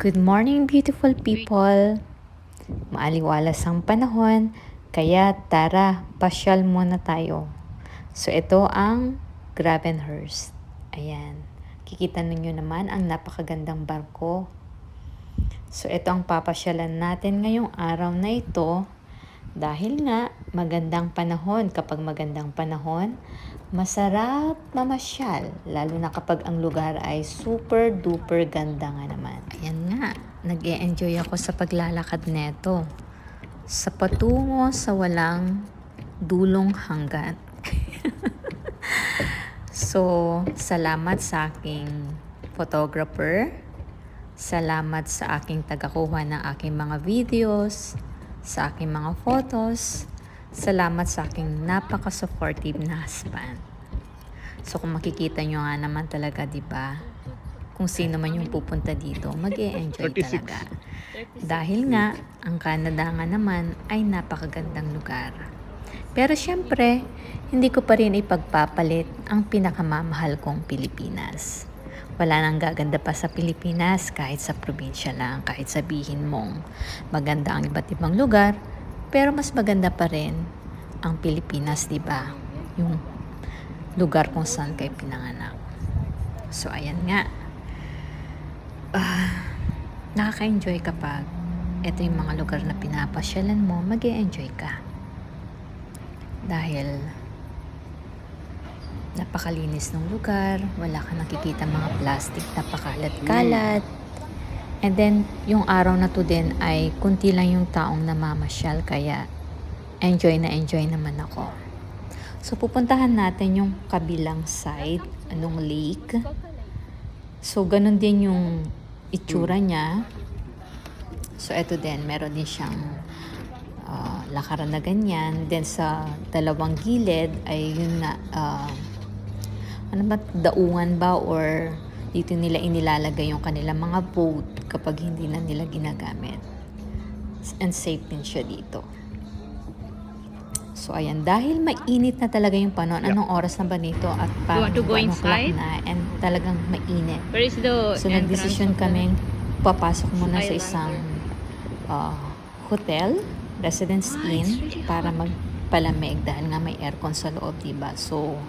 Good morning, beautiful people! Maaliwalas ang panahon, kaya tara, pasyal muna tayo. So, ito ang Gravenhurst. Ayan. Kikita ninyo naman ang napakagandang barko. So, ito ang papasyalan natin ngayong araw na ito. Dahil nga, magandang panahon. Kapag magandang panahon, masarap mamasyal. Lalo na kapag ang lugar ay super duper ganda nga naman. Ayan nga, nag enjoy ako sa paglalakad neto. Sa patungo sa walang dulong hanggan. so, salamat sa aking photographer. Salamat sa aking tagakuha ng aking mga videos, sa aking mga photos. Salamat sa aking napaka-supportive na husband. So kung makikita nyo nga naman talaga, di ba? Kung sino man yung pupunta dito, mag enjoy 36. talaga. Dahil nga, ang Canada nga naman ay napakagandang lugar. Pero syempre, hindi ko pa rin ipagpapalit ang pinakamamahal kong Pilipinas. Wala nang gaganda pa sa Pilipinas kahit sa probinsya lang, kahit sabihin mong maganda ang iba't ibang lugar, pero mas maganda pa rin ang Pilipinas, di ba? Yung lugar kung saan kayo pinanganak. So, ayan nga. Ah, nakaka-enjoy kapag ito yung mga lugar na pinapasyalan mo, mag enjoy ka. Dahil napakalinis ng lugar, wala ka nakikita mga plastic na pakalat-kalat. And then, yung araw na to din ay kunti lang yung taong namamasyal, kaya enjoy na enjoy naman ako. So, pupuntahan natin yung kabilang side, anong lake. So, ganun din yung itsura niya. So, eto din, meron din siyang ah, lakaran na ganyan. Then, sa dalawang gilid ay yun na, ah, ano ba, daungan ba or dito nila inilalagay yung kanilang mga boat kapag hindi na nila ginagamit. And safe din siya dito. So, ayan. Dahil mainit na talaga yung panahon. Anong oras na ba nito? At parang want to go inside? na. And talagang mainit. Where is the So, nagdesisyon kaming papasok muna sa isang ah, hotel, Residence Ah, Inn, para magpalamig dahil nga may aircon sa loob, diba? So,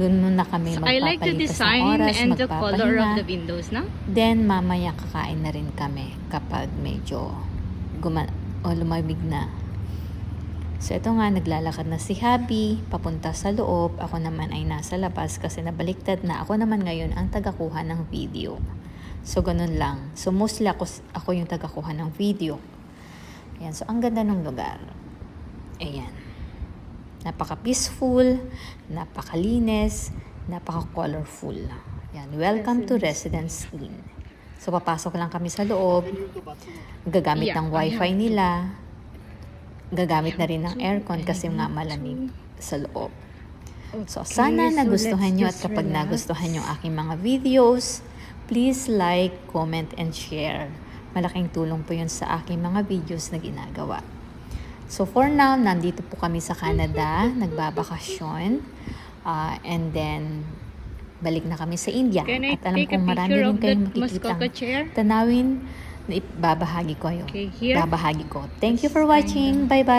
doon muna kami So, I like the magpapalipas ng design oras, and the color of the windows, no? Then, mamaya kakain na rin kami kapag medyo guma- o lumamig na. So, ito nga, naglalakad na si Habi, papunta sa loob. Ako naman ay nasa labas kasi nabaliktad na. Ako naman ngayon ang tagakuha ng video. So, ganun lang. So, mostly ako, ako yung tagakuha ng video. Ayan. So, ang ganda ng lugar. Ayan. Napaka-peaceful, napakalinis, napaka-colorful. Yan. Welcome to Residence Inn. So, papasok lang kami sa loob. Gagamit ng wifi nila. Gagamit na rin ng aircon kasi nga malamig sa loob. So, sana nagustuhan nyo at kapag nagustuhan yung aking mga videos, please like, comment, and share. Malaking tulong po yun sa aking mga videos na ginagawa. So for now, nandito po kami sa Canada, nagbabakasyon. Ah, and then, balik na kami sa India. At alam kong marami rin kayong makikitang tanawin na ibabahagi ko yun. Okay, here. Babahagi ko. Thank you for watching. Bye-bye.